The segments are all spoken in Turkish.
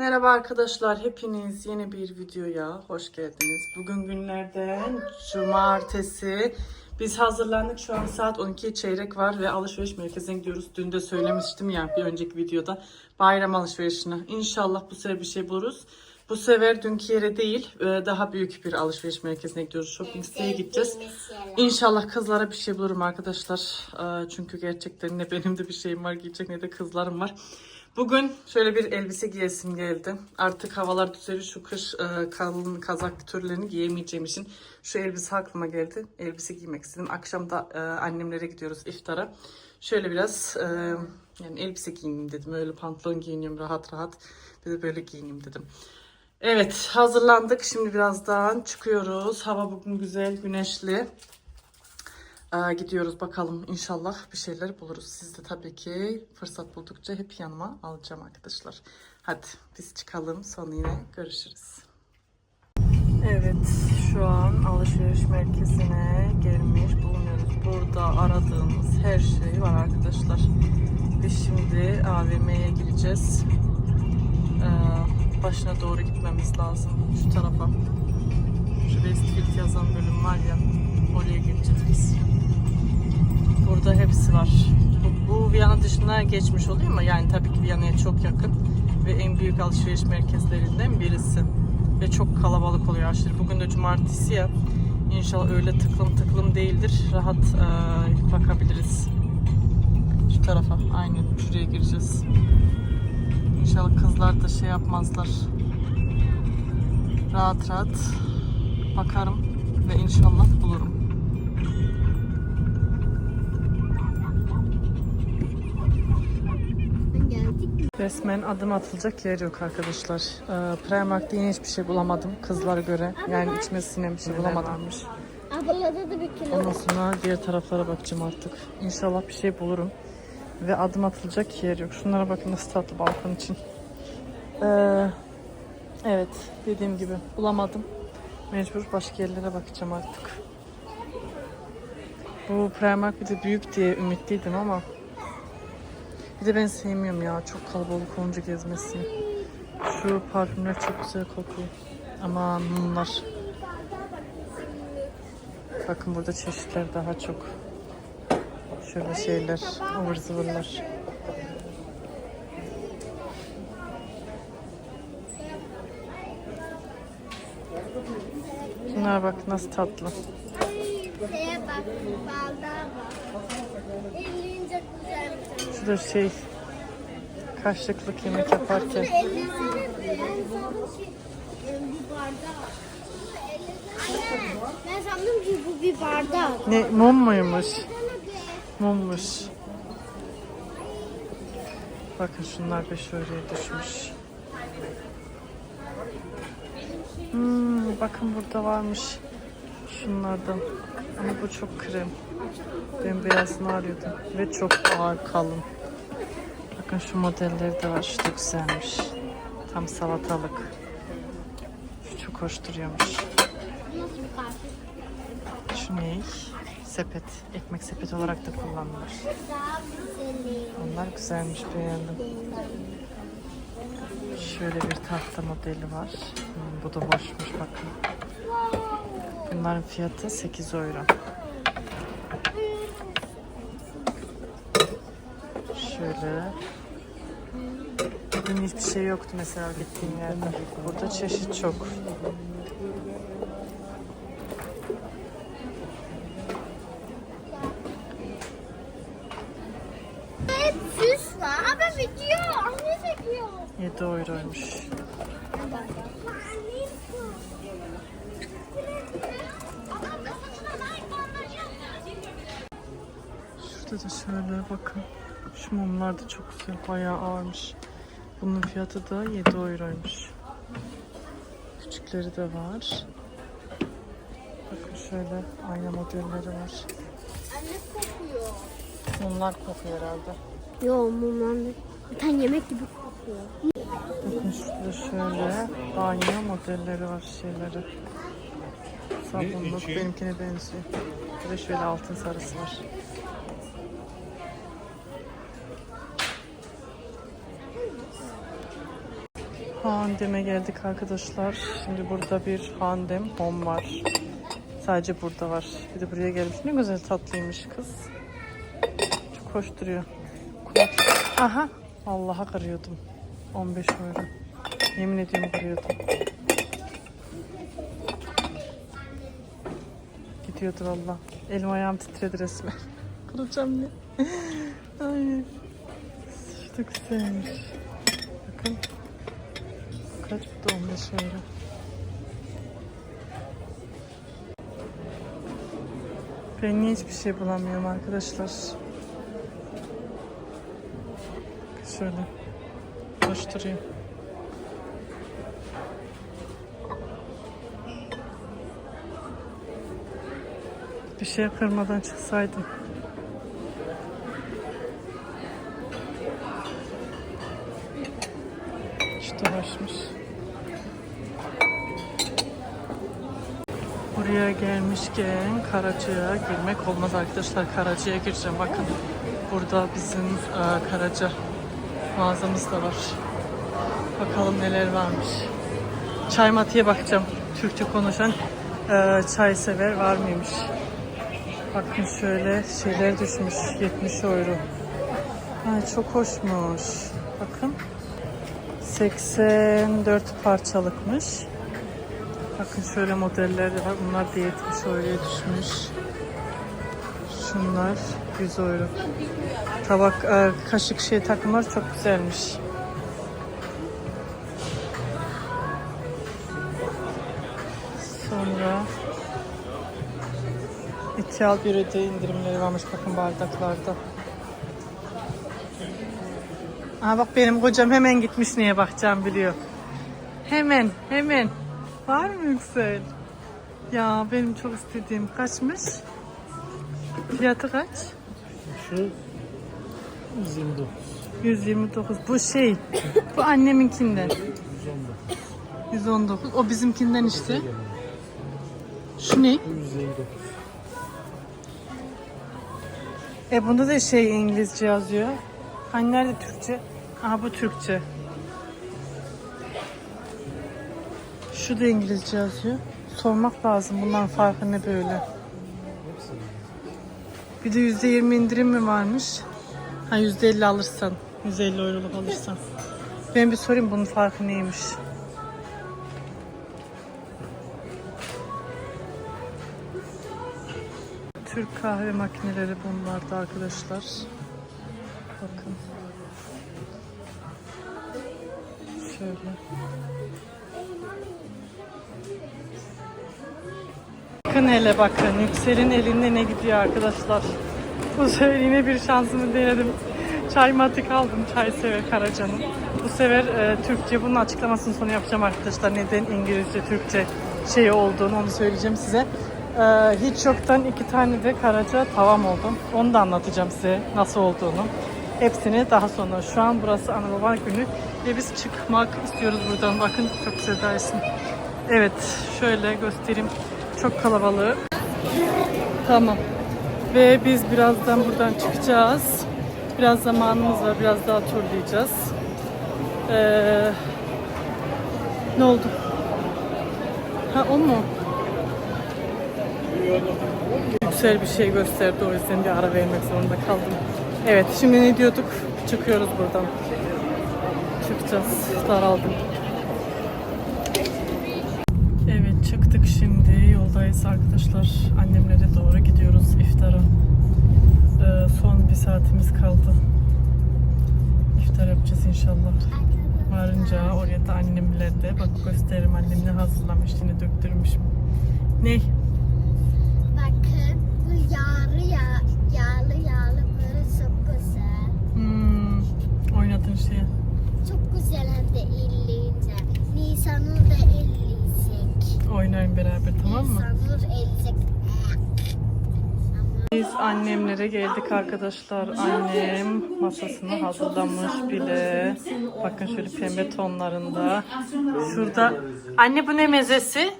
Merhaba arkadaşlar, hepiniz yeni bir videoya hoş geldiniz. Bugün günlerden cumartesi. Biz hazırlandık. Şu an saat 12 çeyrek var ve alışveriş merkezine gidiyoruz. Dün de söylemiştim ya bir önceki videoda bayram alışverişine. İnşallah bu sefer bir şey buluruz. Bu sefer dünkü yere değil, e, daha büyük bir alışveriş merkezine gidiyoruz. Shopping City'ye gideceğiz. İnşallah kızlara bir şey bulurum arkadaşlar. Ee, Çünkü gerçekten ne benim de bir şeyim var giyecek ne de kızlarım var. Bugün şöyle bir elbise giyesim geldi. Artık havalar düzeliyor. Şu kış e, kalın kazak türlerini giyemeyeceğim için şu elbise aklıma geldi. Elbise giymek istedim. Akşam da e, annemlere gidiyoruz iftara. Şöyle biraz e, yani elbise giyineyim dedim. Öyle pantolon giyiniyorum rahat rahat. Bir de böyle giyineyim dedim. Evet hazırlandık. Şimdi birazdan çıkıyoruz. Hava bugün güzel, güneşli. Ee, gidiyoruz bakalım inşallah bir şeyler buluruz. Siz de tabii ki fırsat buldukça hep yanıma alacağım arkadaşlar. Hadi biz çıkalım sonra yine görüşürüz. Evet şu an alışveriş merkezine gelmiş bulunuyoruz. Burada aradığımız her şey var arkadaşlar. Biz şimdi AVM'ye gireceğiz. Ee, başına doğru gitmemiz lazım şu tarafa. Şu Westfield yazan bölüm var ya oraya gireceğiz biz. Burada hepsi var. Bu, bu Viyana dışına geçmiş oluyor ama yani tabii ki Viyana'ya çok yakın ve en büyük alışveriş merkezlerinden birisi. Ve çok kalabalık oluyor aşırı. Bugün de cumartesi ya. İnşallah öyle tıklım tıklım değildir. Rahat e, bakabiliriz. Şu tarafa aynen şuraya gireceğiz. İnşallah kızlar da şey yapmazlar. Rahat rahat bakarım ve inşallah bulurum. Resmen adım atılacak yer yok arkadaşlar. Ee, Primark'ta yine hiçbir şey bulamadım kızlara göre. Yani içmesine bir şey bulamadım. Ablada da bir kilo. Ondan sonra diğer taraflara bakacağım artık. İnşallah bir şey bulurum. Ve adım atılacak yer yok. Şunlara bakın nasıl tatlı balkon için. Ee, evet dediğim gibi bulamadım. Mecbur başka yerlere bakacağım artık. Bu Primark bir de büyük diye ümitliydim ama bir de ben sevmiyorum ya çok kalabalık olunca gezmesini. Şu parfümler çok güzel kokuyor. Aman bunlar. Bakın burada çeşitler daha çok. Şöyle şeyler, ıvır zıvırlar. Şunlara bak nasıl tatlı. Şeye bak, balda bak. Elleyince güzel bir tane. Şurada şey kaşıklık yemek yaparken. Şey, ben sandım ki bu bir bardak. Ne mum muymuş? Mummuş. Bakın şunlar da şöyle düşmüş. Hmm, bakın burada varmış şunlardan. Ama bu çok krem. Ben beyazını arıyordum. Ve çok ağır kalın. Bakın şu modelleri de var. Şu da güzelmiş. Tam salatalık. Şu çok hoş duruyormuş. Şu ne? Sepet. Ekmek sepeti olarak da kullanılır. Onlar güzelmiş beğendim. Şöyle bir tahta modeli var. Hmm, bu da hoşmuş bakın. Bunların fiyatı 8 euro. Şöyle. Bugün hiçbir şey yoktu mesela gittiğim yerde. Burada çeşit çok. Hep süs var. Ama video. Anne çekiyor. 7 euroymuş. Şurada da şöyle bakın. Şu mumlar da çok güzel. Bayağı ağırmış. Bunun fiyatı da 7 euroymuş. Küçükleri de var. Bakın şöyle ayna modelleri var. Anne kokuyor. Mumlar kokuyor herhalde. Yo mumlandı. Bir tane yemek gibi kokuyor. Bakın şurada şöyle banyo modelleri var şeyleri. Sabunluk benimkine benziyor. Bir de şöyle altın sarısı var. Handem'e geldik arkadaşlar. Şimdi burada bir handem home var. Sadece burada var. Bir de buraya gelmiş. Ne güzel tatlıymış kız. Çok hoş duruyor. Aha. Allah'a kırıyordum. 15 euro. Yemin ediyorum kırıyordum. Gidiyordu valla. Elim ayağım titredi resmen. Kırılacağım diye. Ay. Çok güzelmiş. Bakın. Da 15 euro. Ben niye hiçbir şey bulamıyorum arkadaşlar? Şöyle. Koşturayım. Bir şey kırmadan çıksaydım. İşte hoşmuş. Buraya gelmişken Karaca'ya girmek olmaz arkadaşlar. Karaca'ya gireceğim. Bakın burada bizim e, Karaca mağazamız da var. Bakalım neler varmış. Çay matiye bakacağım. Türkçe konuşan e, çay sever var mıymış? Bakın şöyle şeyler düşmüş. 70 euro. Ay çok hoşmuş. Bakın. 84 parçalıkmış. Bakın şöyle modeller de var. Bunlar da 70 euroya düşmüş. Şunlar 100 euro. Tabak, e, kaşık şey takımlar çok güzelmiş. Sonra iki al indirimleri varmış bakın bardaklarda. Aa bak benim kocam hemen gitmiş neye bakacağım biliyor. Hemen hemen. Var mı Yüksel? Ya benim çok istediğim kaçmış? Fiyatı kaç? Şu 129. 129. Bu şey. Bu anneminkinden. 119. 119. O bizimkinden işte. Şu ne? 159. E bunda da şey İngilizce yazıyor. Hani nerede Türkçe? Aha bu Türkçe. Şu da İngilizce yazıyor. Sormak lazım bunların farkı ne böyle. Bir de yüzde yirmi indirim mi varmış? Ha yüzde elli alırsan. 150 euroluk alırsan. Ben bir sorayım bunun farkı neymiş? Türk kahve makineleri bunlarda arkadaşlar. Bakın. Şöyle. Bakın hele bakın. Yüksel'in elinde ne gidiyor arkadaşlar. Bu sefer yine bir şansımı denedim. Çay matik aldım. Çay sever Karaca'nın. Bu sefer e, Türkçe. Bunun açıklamasını sonra yapacağım arkadaşlar. Neden İngilizce, Türkçe şey olduğunu onu söyleyeceğim size. E, hiç yoktan iki tane de Karaca tavam oldu. Onu da anlatacağım size nasıl olduğunu. Hepsini daha sonra. Şu an burası ana baba günü ve biz çıkmak istiyoruz buradan. Bakın çok güzel dersin. Evet şöyle göstereyim. Çok kalabalık. Tamam. Ve biz birazdan buradan çıkacağız. Biraz zamanımız var. Biraz daha turlayacağız. Ee, ne oldu? Ha o mu? Yüksel bir şey gösterdi o yüzden bir ara vermek zorunda kaldım. Evet şimdi ne diyorduk? Çıkıyoruz buradan. Çıkacağız. Daraldım. Evet çıktık şimdi. Yoldayız arkadaşlar. Annemlere doğru gidiyoruz iftara. Ee, son bir saatimiz kaldı. İftar yapacağız inşallah. Varınca oraya da annemler de bak gösteririm annem ne hazırlamış yine döktürmüş. Ne? Bakın bu yağlı ya, yağlı yağlı böyle çok güzel. Hmm, oynatın şeye. Çok güzel hem de elleyince. Nisanur da. Oynayın beraber tamam mı? Biz annemlere geldik arkadaşlar. Annem masasını hazırlamış bile. Bakın şöyle pembe tonlarında. Şurada. Anne bu ne mezesi?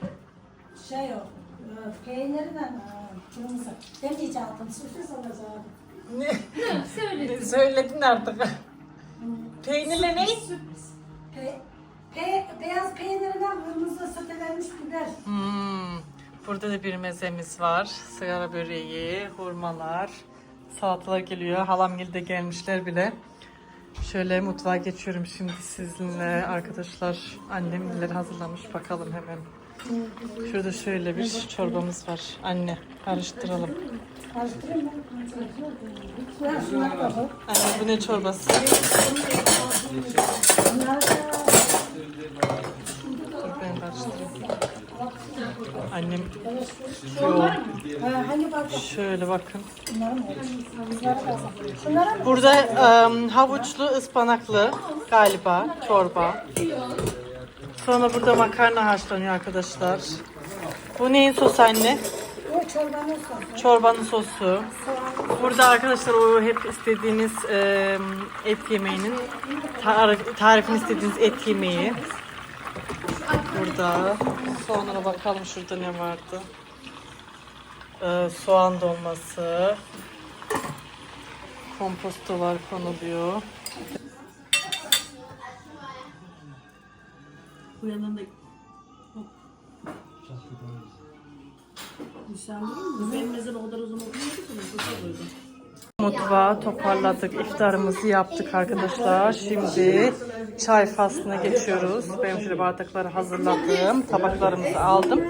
Şey yok. e, Peynirden e, kırmızı. Demeyecektim. Sürpriz olacak. Ne? Söyledin. Söyledin artık. Peynirle ne? Pe Pe beyaz peynirinden kırmızı sotelenmiş biber. Hmm, burada da bir mezemiz var. Sigara böreği, hurmalar, salatalar geliyor. Halamgil de gelmişler bile. Şöyle mutfağa geçiyorum şimdi sizinle arkadaşlar. Annem neler hazırlamış bakalım hemen. Şurada şöyle bir çorbamız var. Anne karıştıralım. Anne bu ne çorbası? Ben karıştırayım. Annem şöyle bakın. Burada em, havuçlu ıspanaklı galiba çorba. Sonra burada makarna haşlanıyor arkadaşlar. Bu neyin sosu anne? Çorbanın sosu. Çorbanın sosu. Burada arkadaşlar o hep istediğiniz em, et yemeğinin tarif, tarifini istediğiniz et yemeği. Burada. Sonra bakalım şurada ne vardı. Ee, soğan dolması. Kompostolar konuluyor. Bu Mutfağı toparladık, iftarımızı yaptık arkadaşlar. Şimdi çay faslına geçiyoruz. Ben şöyle bardakları hazırladım, tabaklarımızı aldım.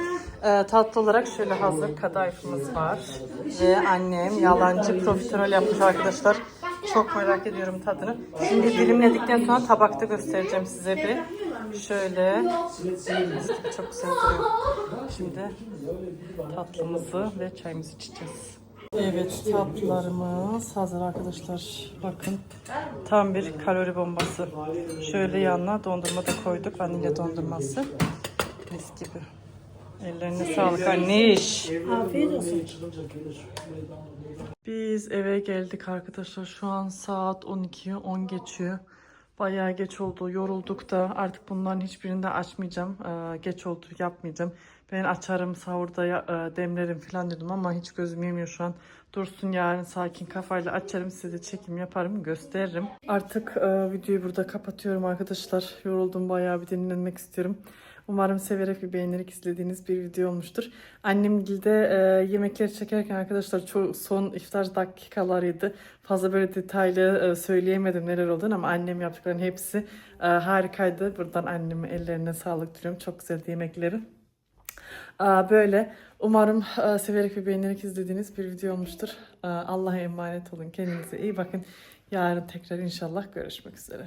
Ee, tatlı olarak şöyle hazır kadayıfımız var. Ve annem yalancı profiterol yapmış arkadaşlar. Çok merak ediyorum tadını. Şimdi dilimledikten sonra tabakta göstereceğim size bir. Şöyle. Çok güzel duruyor. Şimdi tatlımızı ve çayımızı içeceğiz. Evet tatlılarımız hazır arkadaşlar. Bakın tam bir kalori bombası. Şöyle yanına dondurma da koyduk. Vanilya dondurması. Mis gibi. Ellerine sağlık anne iş. Afiyet olsun. Biz eve geldik arkadaşlar. Şu an saat 12'yi 10 geçiyor. Bayağı geç oldu. Yorulduk da artık bunların hiçbirini de açmayacağım. Ee, geç oldu yapmayacağım. Ben açarım sahurda ya- e, demlerim falan dedim ama hiç gözüm yemiyor şu an. Dursun yarın sakin kafayla açarım size çekim yaparım gösteririm. Artık e, videoyu burada kapatıyorum arkadaşlar. Yoruldum bayağı bir dinlenmek istiyorum. Umarım severek ve beğenerek izlediğiniz bir video olmuştur. Annem de e, yemekleri çekerken arkadaşlar çok son iftar dakikalarıydı. Fazla böyle detaylı e, söyleyemedim neler olduğunu ama annem yaptıklarının hepsi e, harikaydı. Buradan anneme ellerine sağlık diliyorum. Çok güzeldi yemekleri. Aa, Böyle. Umarım e, severek ve beğenerek izlediğiniz bir video olmuştur. Aa, Allah'a emanet olun. Kendinize iyi bakın. Yarın tekrar inşallah görüşmek üzere.